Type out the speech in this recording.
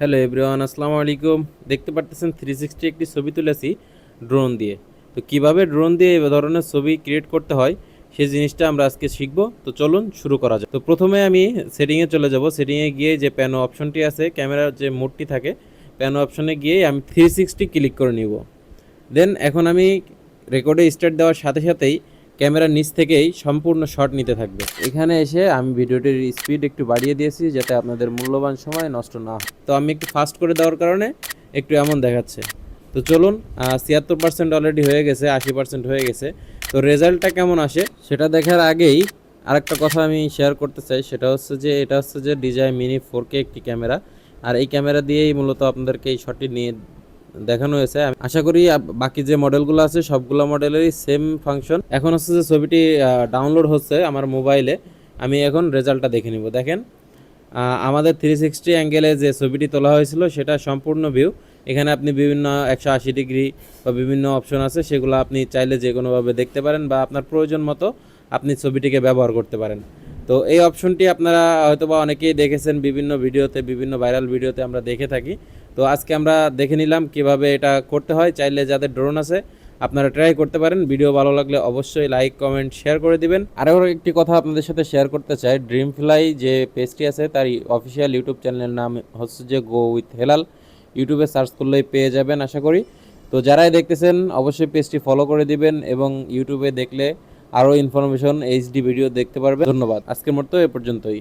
Hello everyone, আসসালামু আলাইকুম। দেখতে পারতেছেন থ্রি সিক্সটি একটি ছবি তুলেছি ড্রোন দিয়ে। তো কীভাবে ড্রোন দিয়ে এই ধরনের ছবি ক্রিয়েট করতে হয়, সেই জিনিসটা আমরা আজকে শিখব। তো চলুন শুরু করা যাক। তো প্রথমে আমি সেটিংয়ে চলে যাব। সেটিংয়ে গিয়ে যে প্যানো অপশনটি আছে ক্যামেরার যে মোডটি থাকে প্যানো অপশনে গিয়ে আমি থ্রি সিক্সটি ক্লিক করে নিব। দেন এখন আমি রেকর্ডে স্টার্ট দেওয়ার সাথে সাথেই ক্যামেরার নিচ থেকেই সম্পূর্ণ শট নিতে থাকবে। এখানে এসে আমি ভিডিওটির স্পিড একটু বাড়িয়ে দিয়েছি যাতে আপনাদের মূল্যবান সময় নষ্ট না হয়। তো আমি একটু ফাস্ট করে দেওয়ার কারণে একটু এমন দেখাচ্ছে। তো চলুন ছিয়াত্তর পার্সেন্ট অলরেডি হয়ে গেছে, আশি পার্সেন্ট হয়ে গেছে। তো রেজাল্টটা কেমন আসে? সেটা দেখার আগেই আরেকটা কথা আমি শেয়ার করতে চাই। সেটা হচ্ছে যে, এটা হচ্ছে যে ডিজাই মিনি ফোর কে একটি ক্যামেরা। আর এই ক্যামেরা দিয়েই মূলত আপনাদেরকে এই শটটি নিয়ে দেখানো হয়েছে। আশা করি বাকি যে মডেলগুলো আছে, সবগুলো মডেলেরই সেম ফাংশন এখন হচ্ছে যে ছবিটি ডাউনলোড হচ্ছে আমার মোবাইলে আমি এখন রেজাল্টটা দেখে নিব। দেখেন আমাদের থ্রি সিক্সটি অ্যাঙ্গেলে যে ছবিটি তোলা হয়েছিল, সেটা সম্পূর্ণ ভিউ এখানে আপনি বিভিন্ন একশো আশি ডিগ্রি বা বিভিন্ন অপশন আছে, সেগুলো আপনি চাইলে যে কোনোভাবে দেখতে পারেন বা আপনার প্রয়োজন মতো আপনি ছবিটিকে ব্যবহার করতে পারেন। তো এই অপশনটি আপনারা হয়তোবা অনেকেই দেখেছেন বিভিন্ন ভিডিওতে, বিভিন্ন ভাইরাল ভিডিওতে আমরা দেখে থাকি। তো আজকে আমরা দেখে নিলাম কীভাবে এটা করতে হয়। চাইলে যাদের ড্রোন আছে, আপনারা ট্রাই করতে পারেন। ভিডিও ভালো লাগলে অবশ্যই লাইক কমেন্ট শেয়ার করে দিবেন। আরও একটি কথা আপনাদের সাথে শেয়ার করতে চাই। ড্রিম ফ্লাই যে পেজটি আছে, তার অফিসিয়াল ইউটিউব চ্যানেলের নাম হচ্ছে যে গো উইথ হেলাল ইউটিউবে সার্চ করলেই পেয়ে যাবেন, আশা করি। তো যারাই দেখতেছেন, অবশ্যই পেজটি ফলো করে দিবেন এবং ইউটিউবে দেখলে আরও ইনফরমেশন এইচডি ভিডিও দেখতে পারবে। ধন্যবাদ। আজকের মতো এ পর্যন্তই।